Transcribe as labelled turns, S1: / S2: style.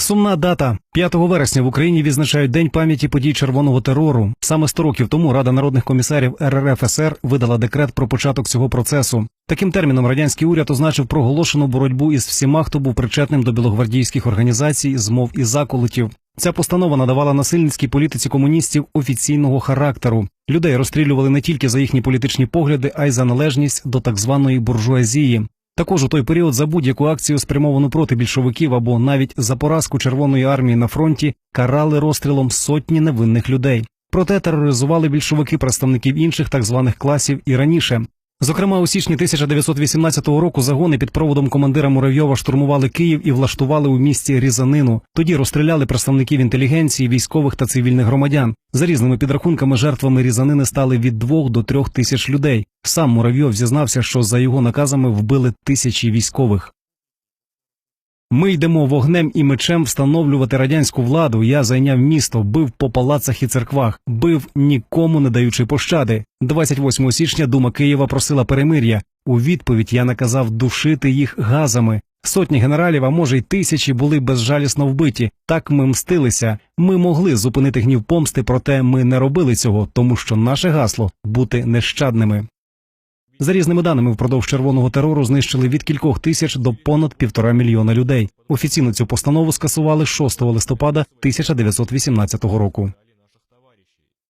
S1: Сумна дата 5 вересня в Україні відзначають День пам'яті подій червоного терору. Саме 100 років тому Рада народних комісарів РРФСР видала декрет про початок цього процесу. Таким терміном радянський уряд означив проголошену боротьбу із всіма, хто був причетним до білогвардійських організацій, змов і заколотів. Ця постанова надавала насильницькій політиці комуністів офіційного характеру. Людей розстрілювали не тільки за їхні політичні погляди, а й за належність до так званої буржуазії. Також у той період за будь-яку акцію, спрямовану проти більшовиків або навіть за поразку Червоної армії на фронті, карали розстрілом сотні невинних людей. Проте тероризували більшовики представників інших так званих класів і раніше. Зокрема, у січні 1918 року загони під проводом командира Муравйова штурмували Київ і влаштували у місті різанину. Тоді розстріляли представників інтелігенції, військових та цивільних громадян. За різними підрахунками, жертвами різанини стали від двох до трьох тисяч людей. Сам Муравйов зізнався, що за його наказами вбили тисячі військових. Ми йдемо вогнем і мечем встановлювати радянську владу. Я зайняв місто, бив по палацах і церквах, бив нікому не даючи пощади. 28 січня Дума Києва просила перемир'я. У відповідь я наказав душити їх газами. Сотні генералів, а може й тисячі, були безжалісно вбиті. Так ми мстилися. Ми могли зупинити гнів помсти, проте ми не робили цього, тому що наше гасло бути нещадними. За різними даними, впродовж червоного терору знищили від кількох тисяч до понад півтора мільйона людей. Офіційно цю постанову скасували 6 листопада 1918 року.